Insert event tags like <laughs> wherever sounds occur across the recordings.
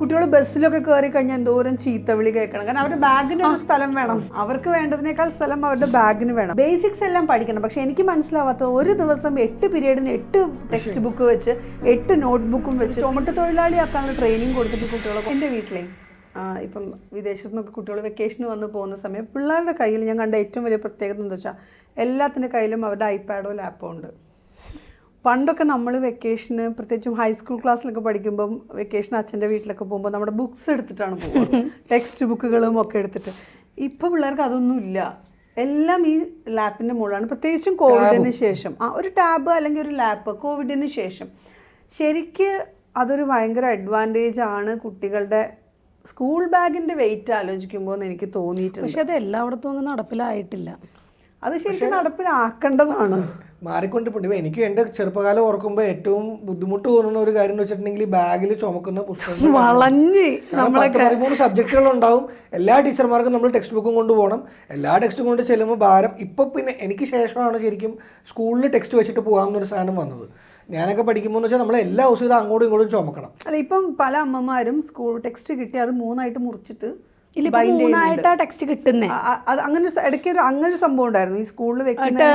കുട്ടികൾ ബസ്സിലൊക്കെ കയറി കഴിഞ്ഞാൽ എന്തോരം ചീത്തവിളി കേൾക്കണം. കാരണം അവരുടെ ബാഗിന് ഒരു സ്ഥലം വേണം. അവർക്ക് വേണ്ടതിനേക്കാൾ സ്ഥലം അവരുടെ ബാഗിന് വേണം. ബേസിക്സ് എല്ലാം പഠിക്കണം. പക്ഷെ എനിക്ക് മനസ്സിലാവാത്ത ഒരു ദിവസം എട്ട് പീരീഡിന് എട്ട് ടെക്സ്റ്റ് ബുക്ക് വെച്ച് എട്ട് നോട്ട് ബുക്കും വെച്ച് ചുമട്ട് തൊഴിലാളിയാക്കാനുള്ള ട്രെയിനിങ് കൊടുത്തിട്ട് കുട്ടികളൊക്കെ എന്റെ വീട്ടിലെ ഇപ്പം വിദേശത്തു നിന്നൊക്കെ കുട്ടികൾ വെക്കേഷന് വന്ന് പോകുന്ന സമയം പിള്ളേരുടെ കയ്യിൽ ഞാൻ കണ്ട ഏറ്റവും വലിയ പ്രത്യേകത എന്താ വെച്ചാൽ എല്ലാത്തിന്റെ കയ്യിലും അവരുടെ ഐപാഡോ ലാപ്പോ ഉണ്ട്. പണ്ടൊക്കെ നമ്മൾ വെക്കേഷന് പ്രത്യേകിച്ചും ഹൈസ്കൂൾ ക്ലാസ്സിലൊക്കെ പഠിക്കുമ്പം വെക്കേഷൻ അച്ഛന്റെ വീട്ടിലൊക്കെ പോകുമ്പോൾ നമ്മുടെ ബുക്സ് എടുത്തിട്ടാണ് പോകുന്നത് ടെക്സ്റ്റ് ബുക്കുകളും ഒക്കെ എടുത്തിട്ട്. ഇപ്പം പിള്ളേർക്ക് അതൊന്നുമില്ല എല്ലാം ഈ ലാപ്പിന്റെ മുകളിലാണ് പ്രത്യേകിച്ചും കോവിഡിന് ശേഷം. ആ ഒരു ടാബ് അല്ലെങ്കിൽ ഒരു ലാപ്പ് കോവിഡിന് ശേഷം. ശരിക്ക് അതൊരു ഭയങ്കര അഡ്വാന്റേജ് ആണ് കുട്ടികളുടെ സ്കൂൾ ബാഗിന്റെ വെയിറ്റ് ആലോചിക്കുമ്പോൾ എന്ന് എനിക്ക് തോന്നിയിട്ടുണ്ട്. പക്ഷെ അത് എല്ലായിടത്തും അങ്ങ് നടപ്പിലായിട്ടില്ല. അത് ശരിക്കും നടപ്പിലാക്കേണ്ടതാണ്. മാറിക്കൊണ്ടിട്ടുണ്ട് ഇപ്പൊ എനിക്ക് എന്റെ ചെറുപ്പകാലം ഓർക്കുമ്പോൾ ഏറ്റവും ബുദ്ധിമുട്ട് തോന്നുന്ന ഒരു കാര്യം എന്ന് വെച്ചിട്ടുണ്ടെങ്കിൽ ബാഗിൽ ചുമക്കുന്ന പുസ്തകം <laughs> വളഞ്ഞ് പതിമൂന്ന് സബ്ജക്റ്റുകൾ ഉണ്ടാവും. എല്ലാ ടീച്ചർമാർക്കും നമ്മൾ ടെക്സ്റ്റ് ബുക്കും കൊണ്ടുപോകണം എല്ലാ ടെക്സ്റ്റും കൊണ്ട് ചെല്ലുമ്പോൾ ഭാരം ഇപ്പൊ പിന്നെ എനിക്ക് ശേഷമാണ് ശരിക്കും സ്കൂളിൽ ടെക്സ്റ്റ് വെച്ചിട്ട് പോകാമെന്നൊരു സാധനം വന്നത്. ഞാനൊക്കെ പഠിക്കുമ്പോൾ വെച്ചാൽ നമ്മൾ എല്ലാ ദിവസവും ഇത് അങ്ങോട്ടും ഇങ്ങോട്ടും ചുമക്കണം. അല്ല ഇപ്പം പല അമ്മമാരും സ്കൂൾ ടെക്സ്റ്റ് കിട്ടി അത് മൂന്നായിട്ട് മുറിച്ചിട്ട് മൂന്നായിട്ടാ ടെക്സ്റ്റ് കിട്ടുന്നേ. അത് അങ്ങനെ ഇടയ്ക്ക് ഒരു അങ്ങനെ ഒരു സംഭവം ഉണ്ടായിരുന്നു. ഈ സ്കൂളിൽ വെച്ചിട്ട്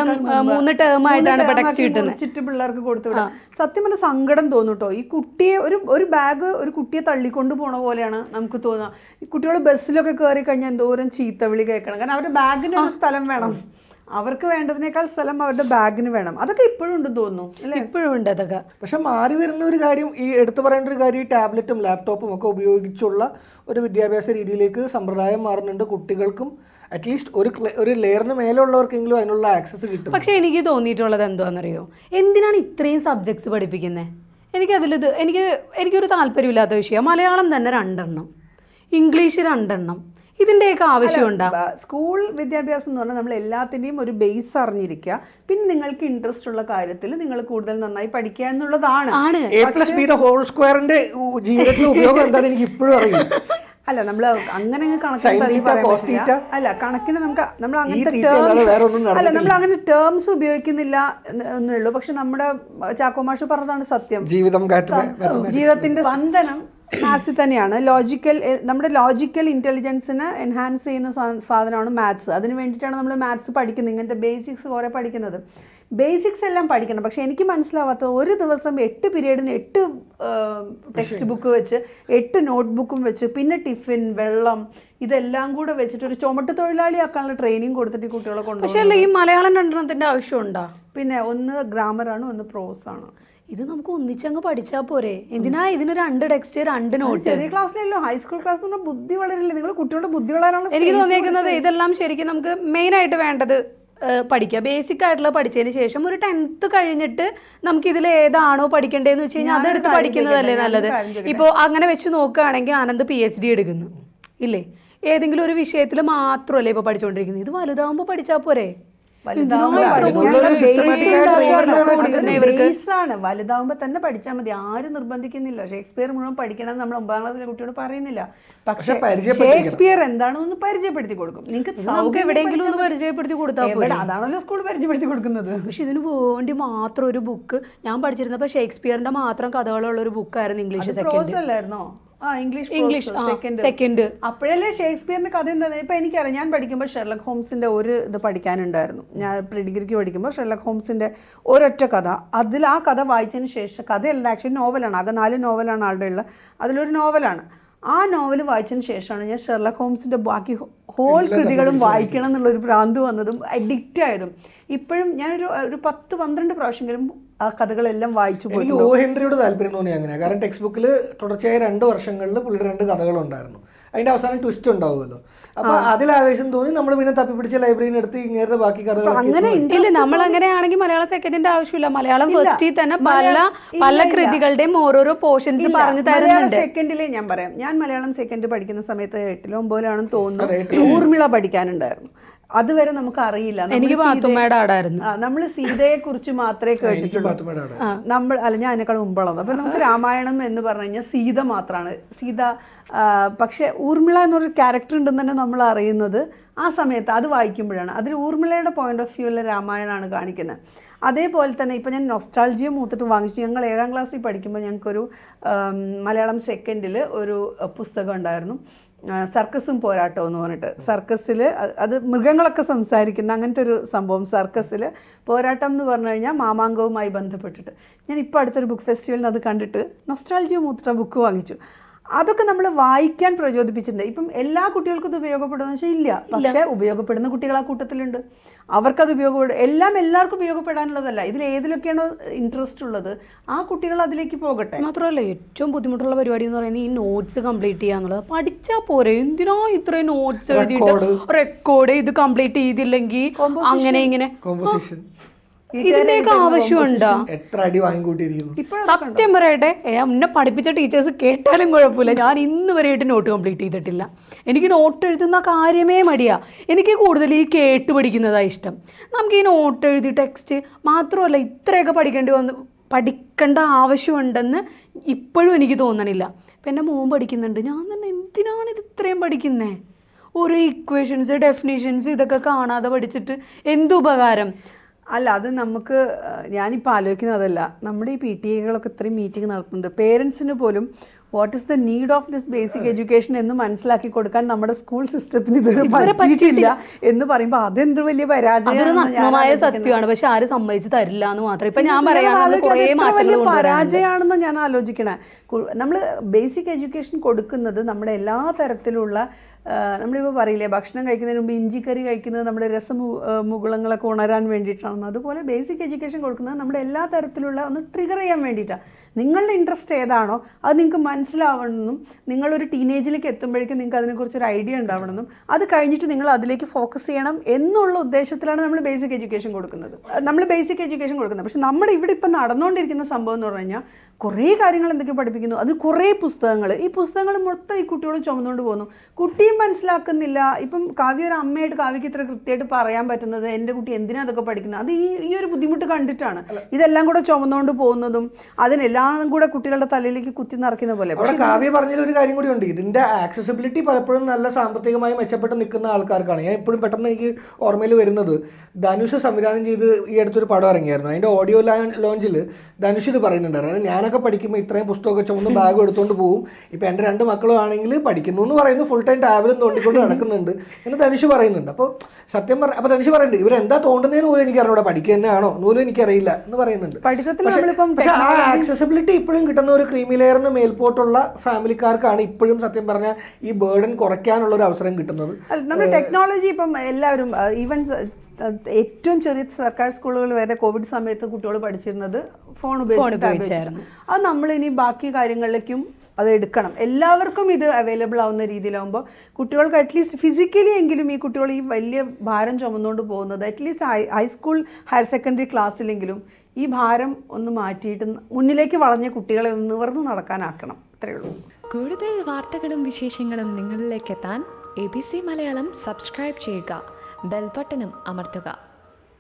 മൂന്ന് ടേം ആയിട്ടാണ് text കിട്ടുന്നത്. മുറിച്ചിട്ട് പിള്ളേർക്ക് കൊടുത്തു വിടാം. സത്യം പറഞ്ഞ സങ്കടം തോന്നും കേട്ടോ ഈ കുട്ടിയെ ഒരു ഒരു ബാഗ് ഒരു കുട്ടിയെ തള്ളിക്കൊണ്ട് പോണ പോലെയാണ് നമുക്ക് തോന്നുക ഈ കുട്ടികൾ ബസ്സിലൊക്കെ കയറി കഴിഞ്ഞാൽ എന്തോരം ചീത്തവിളി കേൾക്കണം. കാരണം അവരുടെ ബാഗിന് ഒരു സ്ഥലം വേണം. അവർക്ക് വേണ്ടതിനേക്കാൾ സ്ഥലം അവരുടെ ബാഗിന് വേണം. അതൊക്കെ ഇപ്പോഴും ഉണ്ടെന്ന് തോന്നുന്നു അല്ലേ? ഇപ്പോഴും ഉണ്ട് അതൊക്കെ. പക്ഷെ മാറി വരുന്ന ഒരു കാര്യം ഈ എടുത്തു പറയേണ്ട ഒരു കാര്യം ഈ ടാബ്ലറ്റും ലാപ്ടോപ്പും ഒക്കെ ഉപയോഗിച്ചുള്ള ഒരു വിദ്യാഭ്യാസ രീതിയിലേക്ക് സമ്പ്രദായം മാറുന്നുണ്ട് കുട്ടികൾക്കും. അറ്റ്ലീസ്റ്റ് ഒരു ഒരു ലെയറിന് മേലുള്ളവർക്കെങ്കിലും അതിനുള്ള ആക്സസ് കിട്ടും. പക്ഷെ എനിക്ക് തോന്നിയിട്ടുള്ളത് എന്താണെന്നറിയോ? എന്തിനാണ് ഇത്രയും സബ്ജക്ട്സ് പഠിപ്പിക്കുന്നത് എനിക്കതിലിത് എനിക്ക് എനിക്കൊരു താല്പര്യമില്ലാത്ത വിഷയം. മലയാളം തന്നെ രണ്ടെണ്ണം. ഇംഗ്ലീഷ് രണ്ടെണ്ണം. ഇതിന്റെയൊക്കെ ആവശ്യമുണ്ടോ? സ്കൂൾ വിദ്യാഭ്യാസം എന്ന് പറഞ്ഞാൽ നമ്മൾ എല്ലാത്തിന്റെയും ഒരു ബേസ് അറിഞ്ഞിരിക്കുക. പിന്നെ നിങ്ങൾക്ക് ഇൻട്രസ്റ്റ് ഉള്ള കാര്യത്തിൽ നിങ്ങൾ കൂടുതൽ നന്നായി പഠിക്കുക എന്നുള്ളതാണ്. എ പ്ലസ് ഹോൾ സ്ക്വയറിന്റെ ജീവിതത്തിലെ ഉപയോഗം എന്താണെന്ന് എനിക്ക് ഇപ്പോഴും അറിയില്ല. അല്ല നമ്മൾ അങ്ങനെ കണക്കിന്? അല്ല കണക്കിന് നമുക്ക് നമ്മൾ അങ്ങനത്തെ ഒന്നും ടേംസ് അല്ല നമ്മൾ അങ്ങനെ ടേംസ് ഉപയോഗിക്കുന്നില്ല എന്നുള്ളൂ എന്നേ ഉള്ളൂ. പക്ഷെ നമ്മുടെ ചാക്കോമാഷ് പറഞ്ഞതാണ് സത്യം. ജീവിതം ജീവിതത്തിന്റെ സ്പന്ദനം മാത്സിൽ തന്നെയാണ്. ലോജിക്കൽ നമ്മുടെ ലോജിക്കൽ ഇന്റലിജൻസിന് എൻഹാൻസ് ചെയ്യുന്ന സാധനമാണ് മാത്സ് അതിന് വേണ്ടിയിട്ടാണ് നമ്മൾ മാത്സ് പഠിക്കുന്നത്. ഇങ്ങനത്തെ ബേസിക്സ് കുറേ പഠിക്കുന്നത്. ബേസിക്സ് എല്ലാം പഠിക്കണം. പക്ഷെ എനിക്ക് മനസ്സിലാവാത്ത ഒരു ദിവസം എട്ട് പീരീഡിന് എട്ട് ടെക്സ്റ്റ് ബുക്ക് വെച്ച് എട്ട് നോട്ട് ബുക്കും വെച്ച് പിന്നെ ടിഫിൻ വെള്ളം ഇതെല്ലാം കൂടെ വെച്ചിട്ട് ഒരു ചുമട്ട് തൊഴിലാളിയാക്കാനുള്ള ട്രെയിനിങ് കൊടുത്തിട്ട് കുട്ടികളെ പക്ഷെ കൊണ്ടുപോകും അല്ല ഈ മലയാളം രണ്ടെണ്ണത്തിന്റെ ആവശ്യമുണ്ടോ? പിന്നെ ഒന്ന് ഗ്രാമറാണ് ഒന്ന് പ്രോസാണ് ആണ്. ഇത് നമുക്ക് ഒന്നിച്ചങ്ങ് പഠിച്ചാൽ പോരെ. എന്തിനാ ഇതിന് രണ്ട് ടെക്സ്റ്റ് രണ്ട് നോട്ട് ചെറിയ ക്ലാസ്സിലല്ലോ. ഹൈസ്കൂൾ ക്ലാസ് എന്ന് പറഞ്ഞാൽ ബുദ്ധി വളരില്ല? നിങ്ങൾ കുട്ടികളുടെ ബുദ്ധി വളരാനുള്ള എനിക്ക് തോന്നിയിരിക്കുന്നത് തോന്നിയേക്കുന്നത് ഇതെല്ലാം ശരിക്കും നമുക്ക് മെയിൻ ആയിട്ട് വേണ്ടത് പഠിക്കുക ബേസിക് ആയിട്ടുള്ള പഠിച്ചതിന് ശേഷം ഒരു ടെൻത്ത് കഴിഞ്ഞിട്ട് നമുക്ക് ഇതിൽ ഏതാണോ പഠിക്കേണ്ടതെന്ന് വെച്ച് കഴിഞ്ഞാൽ അതെടുത്ത് പഠിക്കുന്നതല്ലേ നല്ലത്? ഇപ്പോൾ അങ്ങനെ വെച്ച് നോക്കുകയാണെങ്കിൽ ആനന്ദ് പി എച്ച് ഡി എടുക്കുന്നു. ഇല്ലേ? ഏതെങ്കിലും ഒരു വിഷയത്തിൽ മാത്രമല്ലേ ഇപ്പോൾ പഠിച്ചുകൊണ്ടിരിക്കുന്നത് ഇത് വലുതാവുമ്പോൾ പഠിച്ചാൽ പോരെ? ആണ് വലുതാവുമ്പോ തന്നെ പഠിച്ചാൽ മതി. ആരും നിർബന്ധിക്കുന്നില്ല. ഷേക്സ്പിയർ മുഴുവൻ പഠിക്കണം നമ്മൾ ഒമ്പതാം ക്ലാസ്സിലെ കുട്ടിയോട് പറയുന്നില്ല. പക്ഷേ. ഷേക്സ്പിയർ എന്താണെന്ന് പരിചയപ്പെടുത്തി കൊടുക്കും. നിങ്ങൾക്ക് എവിടെയെങ്കിലും ഒന്ന് പരിചയപ്പെടുത്തി കൊടുത്താൽ അതാണല്ലോ സ്കൂൾ പരിചയപ്പെടുത്തി കൊടുക്കുന്നത്. പക്ഷെ ഇതിന് വേണ്ടി മാത്രം ഒരു ബുക്ക് ഞാൻ പഠിച്ചിരുന്നപ്പോൾ ഷേക്സ്പിയറിന്റെ മാത്രം കഥകളുള്ള ഒരു ബുക്കായിരുന്നു ഇംഗ്ലീഷ് സെക്കൻഡ് അല്ലായിരുന്നോ? ഇംഗ്ലീഷ് ഇംഗ്ലീഷ് സെക്കൻഡ് സെക്കൻഡ് അപ്പോഴല്ലേ ഷേക്സ്പിയറിന്റെ കഥ എന്താ ഇപ്പൊ എനിക്കറിയാം ഞാൻ പഠിക്കുമ്പോൾ ഷെർലക് ഹോംസിന്റെ ഒരു ഇത് പഠിക്കാനുണ്ടായിരുന്നു. ഞാൻ പ്രീ ഡിഗ്രിക്ക് പഠിക്കുമ്പോൾ ഷെർലക് ഹോംസിന്റെ ഒരൊറ്റ കഥ. അതിൽ ആ കഥ വായിച്ചതിന് ശേഷം കഥയല്ല ആക്ച്വലി നോവലാണ് ആകെ നാല് നോവലാണ് ആളുടെ ഉള്ളത് അതിലൊരു നോവലാണ് ആ നോവൽ വായിച്ചതിന് ശേഷമാണ് ഞാൻ ഷെർലക് ഹോംസിന്റെ ബാക്കി ഹോൾ കൃതികളും വായിക്കണം എന്നുള്ളൊരു ഭ്രാന്ത് വന്നതും അഡിക്റ്റ് ആയതും. ഇപ്പോഴും ഞാനൊരു ഒരു പത്ത് പന്ത്രണ്ട് പ്രാവശ്യമെങ്കിലും ആ കഥകളെല്ലാം വായിച്ചു പോയി ഓ ഹെൻറിയോട് താല്പര്യം തോന്നി അങ്ങനെ കാരണം ടെക്സ്റ്റ് ബുക്കിൽ തുടർച്ചയായ രണ്ട് വർഷങ്ങളിൽ പുള്ളിയുടെ രണ്ട് കഥകളുണ്ടായിരുന്നു. അതിന്റെ അവസാനം ട്വിസ്റ്റ് ഉണ്ടാവുമല്ലോ. അപ്പൊ അതിൽ ആവേശം തോന്നി നമ്മൾ പിന്നെ തപ്പി പിടിച്ച ലൈബ്രറിയിൽ എടുത്ത് ഇങ്ങനെ ബാക്കി കഥകൾ അങ്ങനെ ഇല്ല നമ്മൾ അങ്ങനെയാണെങ്കിൽ മലയാളം സെക്കൻഡിന്റെ ആവശ്യമില്ല. മലയാളം. ഫസ്റ്റിൽ തന്നെ പല പല. കൃതികളുടെയും ഓരോരോ പോർഷൻസ് പറഞ്ഞു തരുന്നുണ്ട്. സെക്കൻഡിൽ ഞാൻ പറയാം. ഞാൻ മലയാളം സെക്കൻഡ് പഠിക്കുന്ന സമയത്ത് എട്ടിലോ ഒമ്പതിലാണെന്ന് തോന്നുന്നു. ഊർമിള പഠിക്കാനുണ്ടായിരുന്നു. അതുവരെ നമുക്ക് അറിയില്ല നമ്മൾ എനിക്ക് സീതയെ- പാത്തുമ്മയുടെ ആടായിരുന്നു. നമ്മൾ സീതയെ കുറിച്ച് മാത്രമേ കേട്ടിട്ടുള്ളൂ. നമ്മൾ അല്ല ഞാൻ അതിനേക്കാൾ മുമ്പുള്ളത്. അപ്പൊ നമുക്ക് രാമായണം എന്ന് പറഞ്ഞു കഴിഞ്ഞാൽ സീത മാത്രമാണ്. സീത പക്ഷെ ഊർമിള എന്നൊരു ക്യാരക്ടർ ഉണ്ടെന്ന് തന്നെ നമ്മൾ അറിയുന്നത് ആ സമയത്ത് അത് വായിക്കുമ്പോഴാണ്. അതിൽ ഊർമിളയുടെ പോയിന്റ് ഓഫ് വ്യൂല രാമായണമാണ് കാണിക്കുന്നത്. അതേപോലെ തന്നെ ഇപ്പം ഞാൻ നൊസ്റ്റാൾജിയ മൂത്തിട്ട് വാങ്ങിച്ചു. ഞങ്ങൾ ഏഴാം ക്ലാസ്സിൽ പഠിക്കുമ്പോൾ ഞങ്ങൾക്കൊരു മലയാളം സെക്കൻഡിൽ ഒരു പുസ്തകം ഉണ്ടായിരുന്നു. സർക്കസും പോരാട്ടവും എന്ന് പറഞ്ഞിട്ട് സർക്കസിൽ അത് മൃഗങ്ങളൊക്കെ സംസാരിക്കുന്ന അങ്ങനത്തെ ഒരു സംഭവം. സർക്കസിൽ പോരാട്ടം എന്ന് പറഞ്ഞു കഴിഞ്ഞാൽ മാമാങ്കവുമായി ബന്ധപ്പെട്ടിട്ട്. ഞാൻ ഇപ്പോൾ അടുത്തൊരു ബുക്ക് ഫെസ്റ്റിവലിന് അത് കണ്ടിട്ട് നൊസ്റ്റാൾജിയ മൂത്ര ബുക്ക് വാങ്ങിച്ചു. അതൊക്കെ നമ്മൾ വായിക്കാൻ പ്രചോദിപ്പിച്ചിട്ടുണ്ട്. ഇപ്പം എല്ലാ കുട്ടികൾക്കും ഇത് ഉപയോഗപ്പെടുന്ന വെച്ചാൽ ഇല്ല. പക്ഷെ ഉപയോഗപ്പെടുന്ന കുട്ടികൾ ആ കൂട്ടത്തിലുണ്ട്. അവർക്കത് ഉപയോഗപ്പെടും എല്ലാം എല്ലാവർക്കും ഉപയോഗപ്പെടാനുള്ളതല്ല. ഇതിൽ ഏതിലൊക്കെയാണോ ഇൻട്രസ്റ്റ് ഉള്ളത് ആ കുട്ടികൾ അതിലേക്ക് പോകട്ടെ. മാത്രമല്ല ഏറ്റവും ബുദ്ധിമുട്ടുള്ള പരിപാടി എന്ന് പറയുന്നത് ഈ നോട്ട്സ് കംപ്ലീറ്റ് ചെയ്യുക എന്നുള്ളത് പഠിച്ചാൽ പോരെ. എന്തിനാ ഇത്രയും നോട്ട്സ് എഴുതിയിട്ട് റെക്കോർഡ് ഇത് കംപ്ലീറ്റ് ചെയ്തില്ലെങ്കിൽ അങ്ങനെ ഇങ്ങനെ കോമ്പോസിഷൻ ഇതിന്റെയൊക്കെ ആവശ്യമുണ്ടോ എത്ര അടി വാങ്ങിക്കൂട്ടിയിരിക്കുന്നു? സത്യം പറയട്ടെ എന്നെ പഠിപ്പിച്ച ടീച്ചേഴ്സ് കേട്ടാലും കുഴപ്പമില്ല. ഞാൻ ഇന്ന് വരെയായിട്ട് നോട്ട് കംപ്ലീറ്റ് ചെയ്തിട്ടില്ല. എനിക്ക് നോട്ട് എഴുതുന്ന കാര്യമേ മടിയാ. എനിക്ക് കൂടുതൽ ഈ കേട്ട് പഠിക്കുന്നതാണ് ഇഷ്ടം. നമുക്ക് ഈ നോട്ട് എഴുതി ടെക്സ്റ്റ് മാത്രമല്ല ഇത്രയൊക്കെ പഠിക്കേണ്ടി വന്ന് പഠിക്കേണ്ട ആവശ്യമുണ്ടെന്ന് ഇപ്പോഴും എനിക്ക് തോന്നണില്ല. ഇപ്പം എന്റെ മോൻ പഠിക്കുന്നുണ്ട്. ഞാൻ തന്നെ എന്തിനാണ് ഇത് ഇത്രയും പഠിക്കുന്നേ? ഓരോ ഇക്വേഷൻസ് ഡെഫിനേഷൻസ് ഇതൊക്കെ കാണാതെ പഠിച്ചിട്ട് എന്തുപകാരം അല്ല അത് നമുക്ക് ഞാനിപ്പോൾ ആലോചിക്കുന്നതല്ല നമ്മുടെ ഈ പി ടി എകളൊക്കെ ഇത്രയും മീറ്റിംഗ് നടത്തുന്നുണ്ട്. പേരൻസിന് പോലും what is the need of this basic education എന്ന് മനസ്സിലാക്കി കൊടുക്കാൻ നമ്മുടെ സ്കൂൾ സിസ്റ്റത്തിന് ഇതുവരെ പറ്റിയിട്ടില്ല എന്ന് പറയുമ്പോൾ അതെന്ത് വലിയ പരാജയമായ സത്യമാണ്. പക്ഷെ ആരും സമ്മതിച്ച് തരില്ല എന്ന് മാത്രം. ഇപ്പൊ ഞാൻ വലിയ പരാജയമാണെന്ന് ഞാൻ ആലോചിക്കണേ. നമ്മൾ ബേസിക് എഡ്യൂക്കേഷൻ കൊടുക്കുന്നത് നമ്മുടെ എല്ലാ തരത്തിലുള്ള നമ്മളിപ്പോൾ പറയില്ലേ ഭക്ഷണം കഴിക്കുന്നതിന് മുമ്പ് ഇഞ്ചിക്കറി കഴിക്കുന്നത് നമ്മുടെ രസം മുകുളങ്ങളൊക്കെ ഉണരാൻ വേണ്ടിയിട്ടാണ്. അതുപോലെ ബേസിക് എഡ്യൂക്കേഷൻ കൊടുക്കുന്നത് നമ്മുടെ എല്ലാ തരത്തിലുള്ള ഒന്ന് ട്രിഗർ ചെയ്യാൻ വേണ്ടിയിട്ടാണ് നിങ്ങളുടെ ഇൻട്രസ്റ്റ് ഏതാണോ അത് നിങ്ങൾക്ക് മനസ്സിലാവണമെന്നും നിങ്ങളൊരു ടീനേജിലേക്ക് എത്തുമ്പോഴേക്കും നിങ്ങൾക്ക് അതിനെക്കുറിച്ച് ഒരു ഐഡിയ ഉണ്ടാവണമെന്നും അത് കഴിഞ്ഞിട്ട് നിങ്ങൾ അതിലേക്ക് ഫോക്കസ് ചെയ്യണം എന്നുള്ള ഉദ്ദേശത്തിലാണ് നമ്മൾ ബേസിക് എഡ്യൂക്കേഷൻ കൊടുക്കുന്നത്. നമ്മൾ ബേസിക് എഡ്യൂക്കേഷൻ കൊടുക്കുന്നത്. പക്ഷേ നമ്മുടെ ഇവിടെ ഇപ്പം നടന്നുകൊണ്ടിരിക്കുന്ന സംഭവം എന്ന് പറഞ്ഞു കഴിഞ്ഞാൽ കുറേ കാര്യങ്ങൾ എന്തൊക്കെ പഠിപ്പിക്കുന്നു. അതിൽ കുറേ പുസ്തകങ്ങൾ. ഈ പുസ്തകങ്ങൾ മൊത്തം ഈ കുട്ടികളും ചുമന്നുകൊണ്ട് പോകുന്നു. കുട്ടിയും മനസ്സിലാക്കുന്നില്ല. ഇപ്പം കാവ്യ ഒരു അമ്മയായിട്ട് കാവ്യക്ക് ഇത്ര കൃത്യമായിട്ട് പറയാൻ പറ്റുന്നത് എന്റെ കുട്ടി എന്തിനാ അതൊക്കെ പഠിക്കുന്നത്? അത് ഈ ഈ ഒരു ബുദ്ധിമുട്ട് കണ്ടിട്ടാണ്. ഇതെല്ലാം കൂടെ ചുമന്നുകൊണ്ട് പോകുന്നതും അതിനെല്ലാം കൂടെ കുട്ടികളുടെ തലയിലേക്ക് കുത്തി നിറയ്ക്കുന്ന പോലെ. അവിടെ കാവ്യ പറഞ്ഞതിൽ ഒരു കാര്യം കൂടി ഉണ്ട്. ഇതിന്റെ ആക്സസിബിലിറ്റി പലപ്പോഴും നല്ല സാമ്പത്തികമായി മെച്ചപ്പെട്ട് നിൽക്കുന്ന ആൾക്കാർക്കാണ്. ഞാൻ എപ്പോഴും പെട്ടെന്ന് എനിക്ക് ഓർമ്മയിൽ വരുന്നത് ധനുഷ് സംവിധാനം ചെയ്ത് ഈ അടുത്തൊരു പടം ഇറങ്ങിയായിരുന്നു. അതിന്റെ ഓഡിയോ ലോഞ്ചിൽ ധനുഷ് ഇത് പറയുന്നുണ്ടായിരുന്നു. ഞാനൊക്കെ പഠിക്കുമ്പോൾ ഇത്രയും പുസ്തകമൊക്കെ ചുമന്ന് ബാഗ് എടുത്തുകൊണ്ട് പോകും ഇപ്പൊ എന്റെ രണ്ട് മക്കളും ആണെങ്കിൽ പഠിക്കുന്നു എന്ന് പറയുന്നു. ഫുൾ ടൈം ടാബിലും തോണ്ടിക്കൊണ്ട് നടക്കുന്നുണ്ട് എന്ന് ധനുഷ് പറയുന്നുണ്ട്. അപ്പോൾ സത്യം പറ അപ്പോൾ ധനുഷ് പറയുന്നുണ്ട് ഇവരെന്താ തോണ്ടുന്നതെന്ന് പോലും എനിക്ക് അറിയാം പഠിക്കുക തന്നെയാണോ? എന്ന് പോലും എനിക്കറിയില്ല എന്ന് പറയുന്നുണ്ട്. പക്ഷേ ആ ആക്സസിബിലിറ്റി ഇപ്പോഴും കിട്ടുന്ന ഒരു ക്രീമി ലെയറിന് മേൽപോട്ടുള്ള ഫാമിലിക്കാർക്കാണ് ഇപ്പോഴും സത്യം പറഞ്ഞാൽ ഈ ബേർഡൻ കുറയ്ക്കാനുള്ള ഒരു അവസരം കിട്ടുന്നത്. അല്ല, നമ്മൾ ടെക്നോളജി ഇപ്പം എല്ലാവരും ഈവൻ ഏറ്റവും ചെറിയ സർക്കാർ സ്കൂളുകൾ വരെ കോവിഡ് സമയത്ത് കുട്ടികൾ പഠിച്ചിരുന്നത് ഫോൺ ഉപയോഗിച്ചായിരുന്നു. അത് നമ്മൾ ഇനി ബാക്കി കാര്യങ്ങളിലേക്കും അത് എടുക്കണം എല്ലാവർക്കും ഇത് അവൈലബിൾ ആവുന്ന രീതിയിലാവുമ്പോൾ കുട്ടികൾക്ക് അറ്റ്ലീസ്റ്റ് ഫിസിക്കലി എങ്കിലും ഈ കുട്ടികൾ ഈ വലിയ ഭാരം ചുമന്നുകൊണ്ട് പോകുന്നത് at least high high school higher secondary ക്ലാസ്സിലെങ്കിലും ഈ ഭാരം ഒന്ന് മാറ്റിയിട്ട് മുന്നിലേക്ക് വളഞ്ഞ കുട്ടികളെ ഒന്ന് നിവർന്ന് നടക്കാനാക്കണം. അത്രയേ ഉള്ളൂ. കൂടുതൽ വാർത്തകളും വിശേഷങ്ങളും നിങ്ങളിലേക്ക് എത്താൻ A B C Malayalam subscribe ചെയ്യുക. ബെൽബട്ടനും അമർത്തുക.